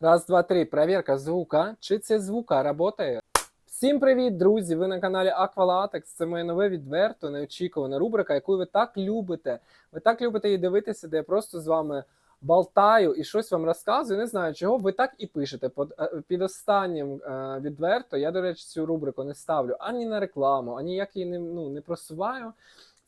Раз, два, три. Проверка звука. Чи це звука работає? Всім привіт, друзі! Ви на каналі Aqualatex. Це моє нове відверто, неочікувана рубрика, яку ви так любите. Ви так любите її дивитися, де я просто з вами болтаю і щось вам розказую. Не знаю чого. Ви так і пишете. Под- е, Під останнім е, відверто я, до речі, цю рубрику не ставлю ані на рекламу, ані як її не, ну, не просуваю.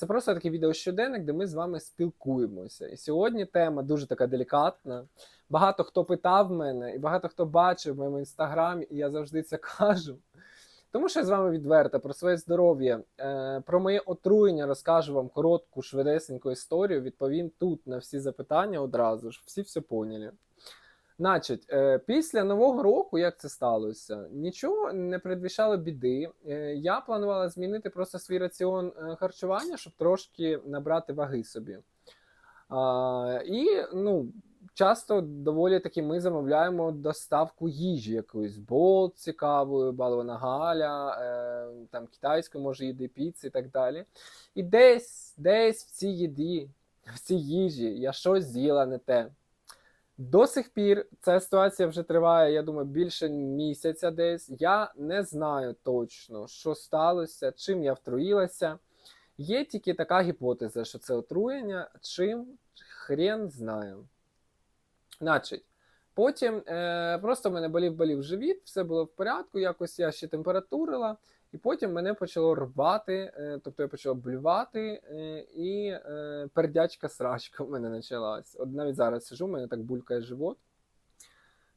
Це просто такий відеощоденник, де ми з вами спілкуємося. І сьогодні тема дуже така делікатна. Багато хто питав мене, і багато хто бачив в моєму інстаграмі, і я завжди це кажу. Тому що я з вами відверто про своє здоров'я, е, про моє отруєння розкажу вам коротку, швидесеньку історію. Відповім тут на всі запитання одразу ж. Всі все поняли. Значить, е, після нового року, як це сталося, нічого не предвіщало біди. Е, я планувала змінити просто свій раціон е, харчування, щоб трошки набрати ваги собі. А, і ну, часто доволі таки ми замовляємо доставку їжі якоїсь болт цікавою, балована галя, е, там китайської, може, їди піци і так далі. І десь, десь в цій їді, в цій їжі я щось з'їла не те. До сих пір ця ситуація вже триває, я думаю, більше місяця десь. Я не знаю точно, що сталося, чим я втруїлася. Є тільки така гіпотеза, що це отруєння, чим хрен знає. Значить, потім е, просто в мене болів болів живіт, все було в порядку, якось я ще температурила, і потім мене почало рвати, е, тобто я почала блювати, е, і е, пердячка срачка в мене почалась. От навіть зараз сижу, в мене так булькає живот.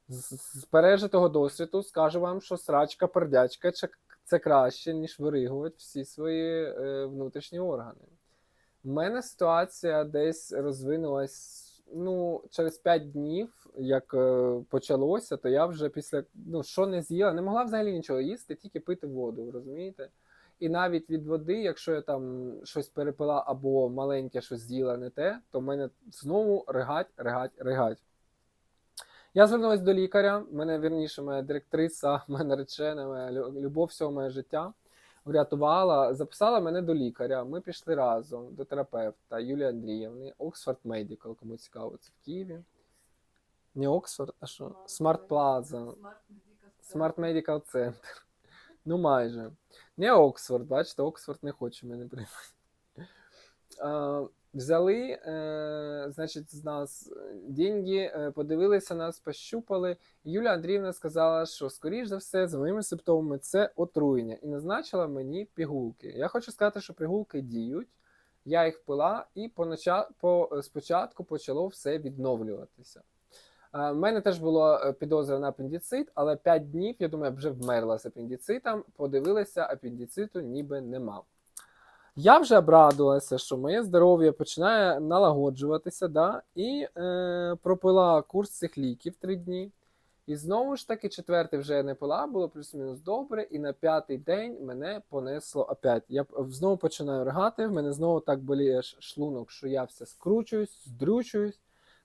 З, пережитого досвіду скажу вам, що срачка, пердячка це, краще, ніж виригувати всі свої внутрішні органи. У мене ситуація десь розвинулась ну, через 5 днів, як е, почалося, то я вже після ну, що не з'їла, не могла взагалі нічого їсти, тільки пити воду, розумієте? І навіть від води, якщо я там щось перепила або маленьке щось з'їла не те, то в мене знову ригать, ригать, ригать. Я звернулася до лікаря, мене вірніше, моя директриса, моя наречена, моя любов всього моє життя врятувала, записала мене до лікаря. Ми пішли разом до терапевта Юлії Андріївни, Оксфорд Медикал, кому цікаво, це в Києві. Не Оксфорд, а що? Смарт Плаза. Смарт Медикал Центр. Ну, майже. Не Оксфорд, бачите, Оксфорд не хоче мене приймати. Взяли, е, значить, з нас е, деньги, е, подивилися нас, пощупали. Юля Андріївна сказала, що, скоріш за все, за моїми симптомами це отруєння, і назначила мені пігулки. Я хочу сказати, що пігулки діють. Я їх пила, і понача... по... спочатку почало все відновлюватися. У мене теж була е, підозра на апендицит, але 5 днів, я думаю, вже вмерла з апендицитом. Подивилися, апендициту ніби нема. Я вже обрадувалася, що моє здоров'я починає налагоджуватися, да? і е, пропила курс цих ліків 3 дні. І знову ж таки, четвертий вже я не пила, було плюс-мінус добре, і на п'ятий день мене понесло опять. Я знову починаю ригати, в мене знову так боліє шлунок, що я все скручуюсь, здрючуюсь.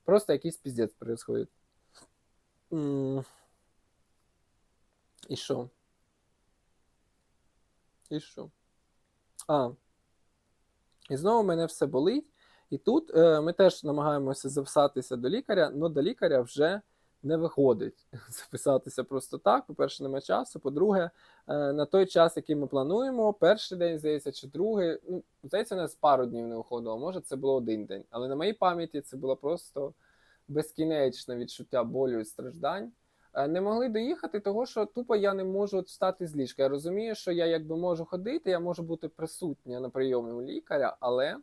Просто якийсь піздець происходит. І що? І що? А. І знову мене все болить. І тут е, ми теж намагаємося записатися до лікаря, але до лікаря вже не виходить записатися просто так. По-перше, немає часу. По-друге, е, на той час, який ми плануємо, перший день, здається, чи другий. Ну, здається, у нас пару днів не виходило. Може, це було один день. Але на моїй пам'яті це було просто безкінечне відчуття болю і страждань. Е, Не могли доїхати, того що тупо я не можу встати з ліжка. Я розумію, що я якби можу ходити, я можу бути присутня на прийомі у лікаря, але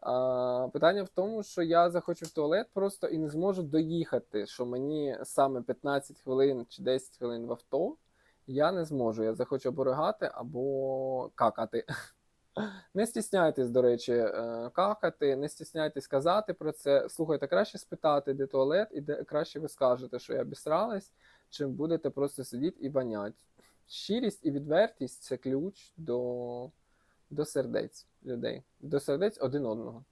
а, питання в тому, що я захочу в туалет просто і не зможу доїхати, що мені саме 15 хвилин чи 10 хвилин в авто. Я не зможу. Я захочу або ригати, або какати. Не стісняйтесь, до речі, е, какати, не стісняйтесь казати про це. Слухайте, краще спитати, де туалет, і де краще ви скажете, що я обісралась, чим будете просто сидіти і банять. Щирість і відвертість це ключ до, до сердець людей, до сердець один одного.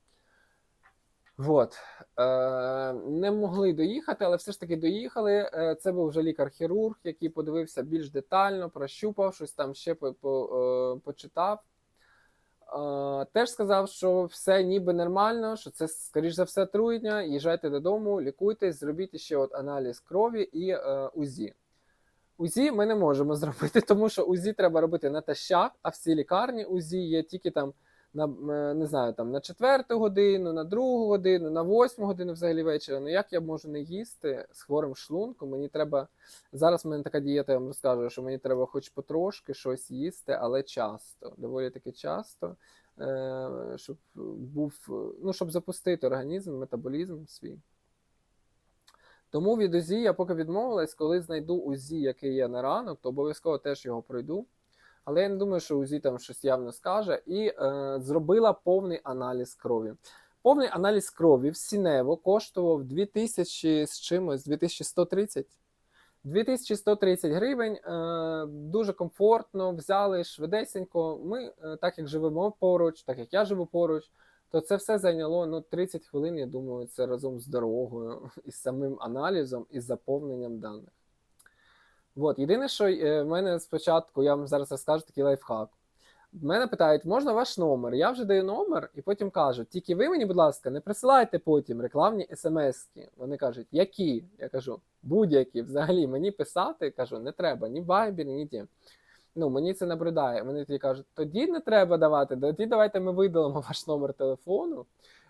Вот. Е, не могли доїхати, але все ж таки доїхали. Е, це був вже лікар-хірург, який подивився більш детально, прощупав, щось там ще по, по, е, почитав. Теж сказав, що все ніби нормально, що це, скоріш за все, труйня. Їжджайте додому, лікуйтесь, зробіть ще от аналіз крові і е, УЗІ. УЗІ ми не можемо зробити, тому що УЗІ треба робити натощак, а всі лікарні УЗІ є тільки там на е, не знаю, там на четверту годину, на другу годину, на восьму годину взагалі вечора. Ну як я можу не їсти з хворим шлунком? Мені треба зараз. в мене така дієта, я вам розкажу, що мені треба хоч потрошки щось їсти, але часто, доволі таки часто, е, щоб був, ну щоб запустити організм, метаболізм свій. Тому від УЗІ я поки відмовилась, коли знайду УЗІ, який є на ранок, то обов'язково теж його пройду. Але я не думаю, що УЗІ там щось явно скаже. І е, зробила повний аналіз крові. Повний аналіз крові в Сінево коштував 2000 з чимось, 2130. 2130 гривень. Е, дуже комфортно, взяли швидесенько. Ми, е, так як живемо поруч, так як я живу поруч, то це все зайняло ну, 30 хвилин, я думаю, це разом з дорогою, із самим аналізом і заповненням даних. От, єдине, що е, в мене спочатку, я вам зараз розкажу такий лайфхак. Мене питають, можна ваш номер? Я вже даю номер, і потім кажу, тільки ви мені, будь ласка, не присилайте потім рекламні смски. Вони кажуть, які? Я кажу, будь-які. Взагалі мені писати, кажу, не треба ні Viber, ні ті. Ну, мені це набридає. Вони тоді кажуть, тоді не треба давати, тоді давайте ми видалимо ваш номер телефону.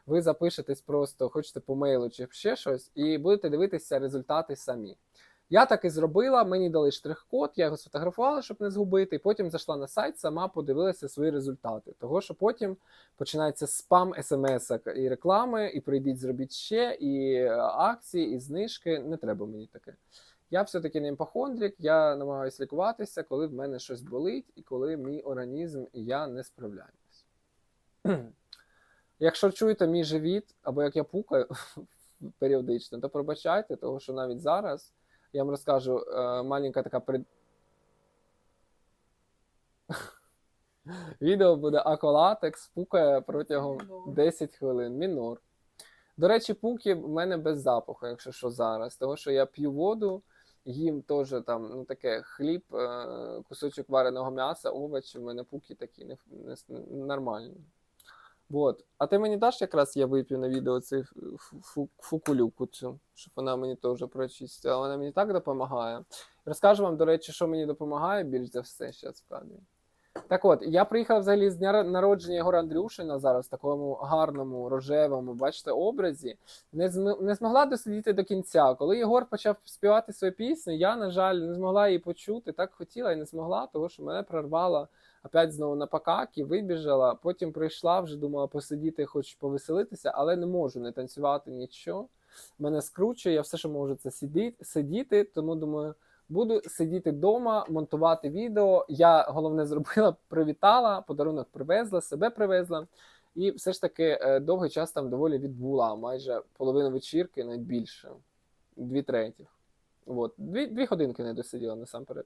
Ви запишетесь просто, хочете по мейлу чи ще щось, і будете дивитися результати самі. Я так і зробила, мені дали штрих-код, я його сфотографувала, щоб не згубити, і потім зайшла на сайт, сама подивилася свої результати. Того, що потім починається спам смс і реклами, і прийдіть, зробіть ще, і е, акції, і знижки. Не треба мені таке. Я все-таки не іпохондрик, я намагаюся лікуватися, коли в мене щось болить, і коли мій організм і я не справляємось. Якщо чуєте мій живіт, або як я пукаю періодично, то пробачайте, тому що навіть зараз. Я вам розкажу е, маленька така пред... Відео буде аквалатекс, пукає протягом Мінор. 10 хвилин. Мінор. До речі, пуки в мене без запаху, якщо що зараз. Тому що я п'ю воду, їм теж там ну, таке хліб, е, кусочок вареного м'яса, овочі, в мене пуки такі не, не, нормальні. Вот. А ти мені даш якраз я вип'ю на відео цю фу- фу- фукулюку цю, щоб вона мені теж прочистила. Вона мені так допомагає. Розкажу вам, до речі, що мені допомагає більш за все зараз вкладаю. Так от, я приїхав взагалі з дня народження Єгора Андрюшина зараз в такому гарному, рожевому, бачите, образі. Не, зм... не змогла досидіти до кінця. Коли Єгор почав співати свою пісню, я, на жаль, не змогла її почути. Так хотіла і не змогла, тому що мене прорвало опять знову на покакі, вибіжала. Потім прийшла, вже думала посидіти, хоч повеселитися, але не можу не танцювати нічого. Мене скручує, я все, що можу, це сидіти, сидіти, тому думаю. Буду сидіти вдома, монтувати відео. Я головне зробила, привітала, подарунок привезла, себе привезла. І все ж таки е, довгий час там доволі відбула, майже половину вечірки, навіть більше, дві третіх. От. Дві, дві годинки не досиділа насамперед.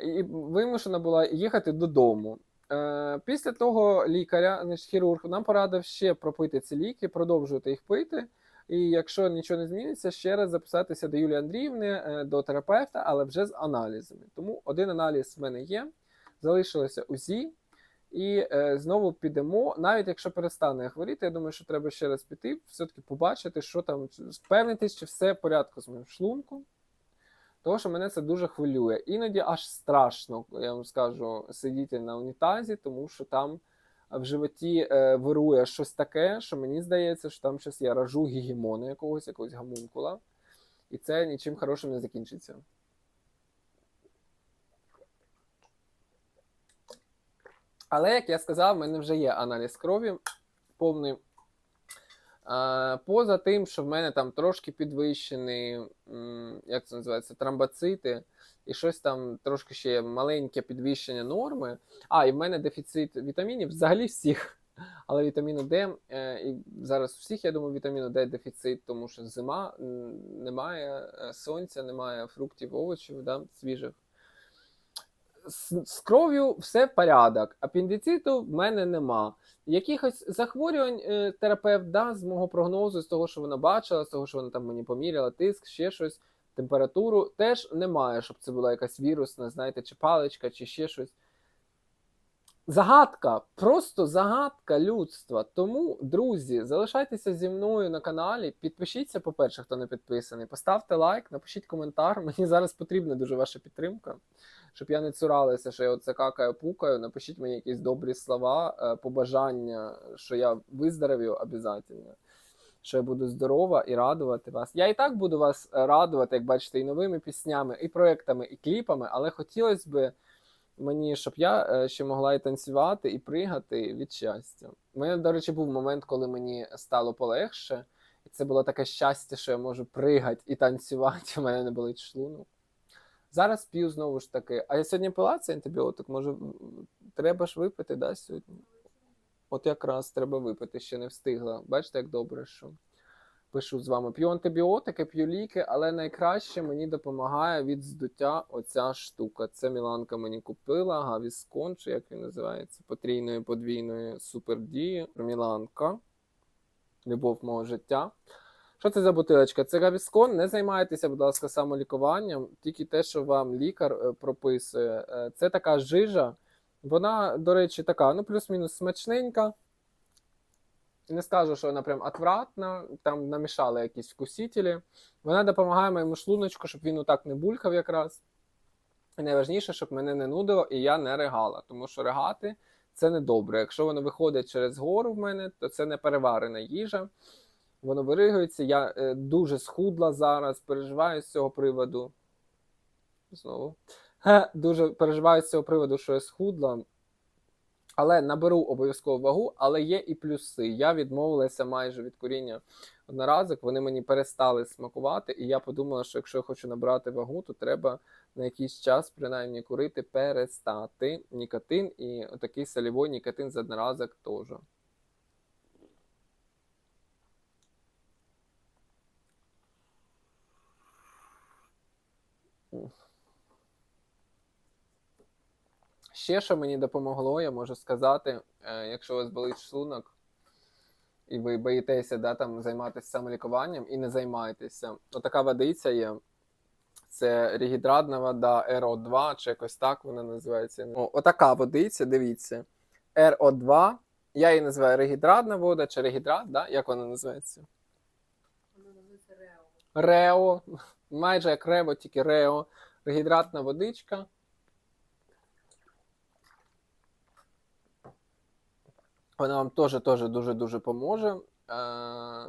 І вимушена була їхати додому. Е, після того лікаря, значить, хірург, нам порадив ще пропити ці ліки, продовжувати їх пити. І якщо нічого не зміниться, ще раз записатися до Юлії Андріївни, е, до терапевта, але вже з аналізами. Тому один аналіз в мене є, залишилося УЗІ, і е, знову підемо. Навіть якщо перестане хворіти, я думаю, що треба ще раз піти, все-таки побачити, що там, впевнитись, чи все в порядку з моїм шлунком. Тому що мене це дуже хвилює. Іноді аж страшно, я вам скажу, сидіти на унітазі, тому що там в животі е, вирує щось таке, що мені здається, що там щось я ражу гігімону якогось, якогось гамункула, і це нічим хорошим не закінчиться. Але, як я сказав, в мене вже є аналіз крові повний. Поза тим, що в мене там трошки підвищений, м, як це називається, тромбоцити, і щось там трошки ще маленьке підвищення норми. А, і в мене дефіцит вітамінів взагалі всіх. Але вітаміну Д, е, і зараз у всіх, я думаю, вітаміну Д дефіцит, тому що зима, немає е, сонця, немає фруктів, овочів да, свіжих. З, з кров'ю все в порядок. Апендициту в мене нема. Якихось захворювань е, терапевт да, з мого прогнозу, з того, що вона бачила, з того, що вона там мені поміряла, тиск, ще щось, температуру, теж немає, щоб це була якась вірусна, знаєте, чи паличка, чи ще щось. Загадка, просто загадка людства. Тому, друзі, залишайтеся зі мною на каналі. Підпишіться, по-перше, хто не підписаний. Поставте лайк, напишіть коментар. Мені зараз потрібна дуже ваша підтримка, щоб я не цуралася, що я оце какаю, пукаю. Напишіть мені якісь добрі слова, е, побажання, що я виздоровію обов'язково. Що я буду здорова і радувати вас. Я і так буду вас е, радувати, як бачите, і новими піснями, і проектами, і кліпами, але хотілося б мені, щоб я е, ще могла і танцювати, і пригати від щастя. У мене, до речі, був момент, коли мені стало полегше, і це було таке щастя, що я можу пригати і танцювати, у мене не болить шлунок. Зараз п'ю знову ж таки. А я сьогодні пила цей антибіотик, може, треба ж випити, да, сьогодні? От якраз треба випити, ще не встигла. Бачите, як добре, що пишу з вами. П'ю антибіотики, п'ю ліки, але найкраще мені допомагає від здуття оця штука. Це Міланка мені купила, Гавіскон, чи як він називається, потрійної подвійної супердії. Міланка. Любов мого життя. Що це за бутилочка? Це Гавіскон. Не займайтеся, будь ласка, самолікуванням, тільки те, що вам лікар е, прописує. Е, Це така жижа. Вона, до речі, така, ну, плюс-мінус смачненька. Не скажу, що вона прям отвратна, там намішали якісь вкусителі. Вона допомагає моєму шлуночку, щоб він отак не булькав якраз. І найважніше, щоб мене не нудило і я не ригала. Тому що ригати це не добре. Якщо воно виходить через гору в мене, то це не переварена їжа. Воно виригується. Я е, дуже схудла зараз, переживаю з цього приводу. Знову. Ге, Дуже переживаю з цього приводу, що я схудла. Але наберу обов'язково вагу, але є і плюси. Я відмовилася майже від куріння одноразок, вони мені перестали смакувати, і я подумала, що якщо я хочу набрати вагу, то треба на якийсь час принаймні курити, перестати нікотин і такий солівой нікотин з одноразок теж. Ще що мені допомогло, я можу сказати, е, якщо у вас болить шлунок, і ви боїтеся да, там, займатися самолікуванням і не займайтеся. Отака водиця є. Це регідратна вода РО2, чи якось так вона називається. О, отака водиця, дивіться. РО2. Я її називаю регідратна вода чи регідрат, да? як вона називається? Воно називається Рео. Рео. Майже як Рево, тільки Рео. Регідратна водичка. Вона вам теж теж дуже-дуже поможе. Е,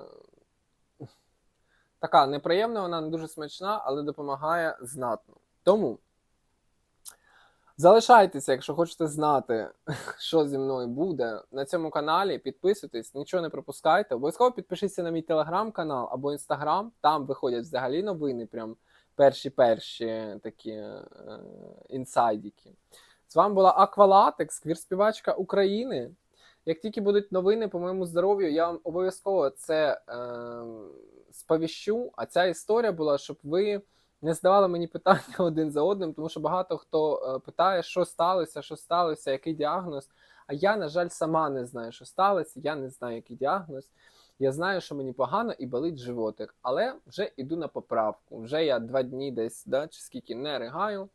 Така неприємна, вона не дуже смачна, але допомагає знатно. Тому залишайтеся, якщо хочете знати, що зі мною буде на цьому каналі. Підписуйтесь, нічого не пропускайте. Обов'язково підпишіться на мій телеграм-канал або інстаграм. Там виходять взагалі новини, прям перші-перші такі е, інсайдики. З вами була Аквалатекс, квірспівачка України. Як тільки будуть новини по моєму здоров'ю, я вам обов'язково це е, сповіщу. А ця історія була, щоб ви не задавали мені питання один за одним, тому що багато хто е, питає, що сталося, що сталося, який діагноз. А я, на жаль, сама не знаю, що сталося. Я не знаю, який діагноз. Я знаю, що мені погано і болить животик, але вже йду на поправку. Вже я два дні десь, да, чи скільки не ригаю.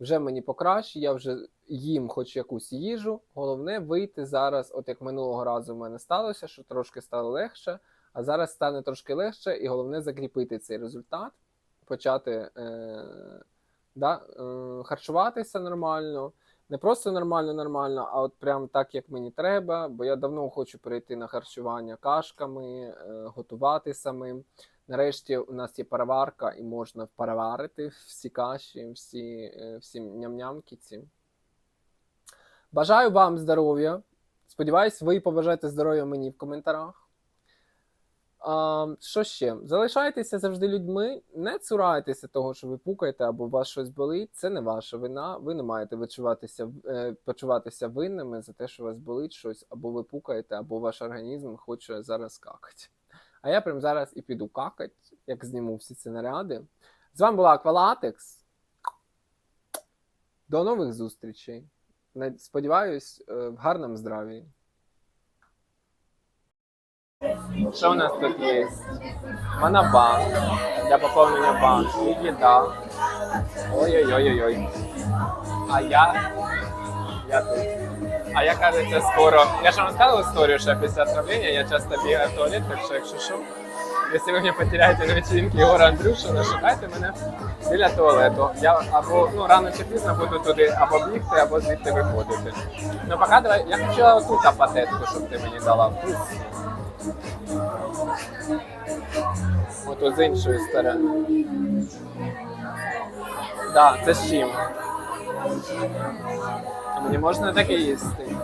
Вже мені покраще, я вже їм хоч якусь їжу. Головне вийти зараз, от як минулого разу в мене сталося, що трошки стало легше, а зараз стане трошки легше, і головне закріпити цей результат, почати е, да, е, харчуватися нормально. Не просто нормально, нормально, а от прям так, як мені треба. Бо я давно хочу перейти на харчування кашками, е, готувати самим. Нарешті у нас є пароварка, і можна переварити всі каші, всі, е, всі ням-нямки ці. Бажаю вам здоров'я. Сподіваюсь, ви побажаєте здоров'я мені в коментарях. А, що ще? Залишайтеся завжди людьми, не цурайтеся того, що ви пукаєте або у вас щось болить. Це не ваша вина. Ви не маєте відчуватися, е, почуватися винними за те, що у вас болить щось, або ви пукаєте, або ваш організм хоче зараз какати. А я прямо зараз і піду какать, як зніму всі ці наряди. З вами була Аквалатекс. До нових зустрічей. Сподіваюсь, е, в гарному здраві. Що у нас тут є? Монобанк для поповнення банку, їда. Ой-ой-ой-ой. А я. Я тут. А я кажеться, скоро. Я ж вам сказав історію, що після отравлення я часто бігаю в туалет, так що якщо що. Якщо ви мене потеряєте на вечірці Ігора Андрюшина, шукайте мене біля туалету. Я або ну рано чи пізно буду туди або бігти, або звідти виходити. Ну поки давай, я хотіла оту патетку, щоб ти мені дала. Ото з іншої сторони. Так, да, це з чим? Не можна таке їсти.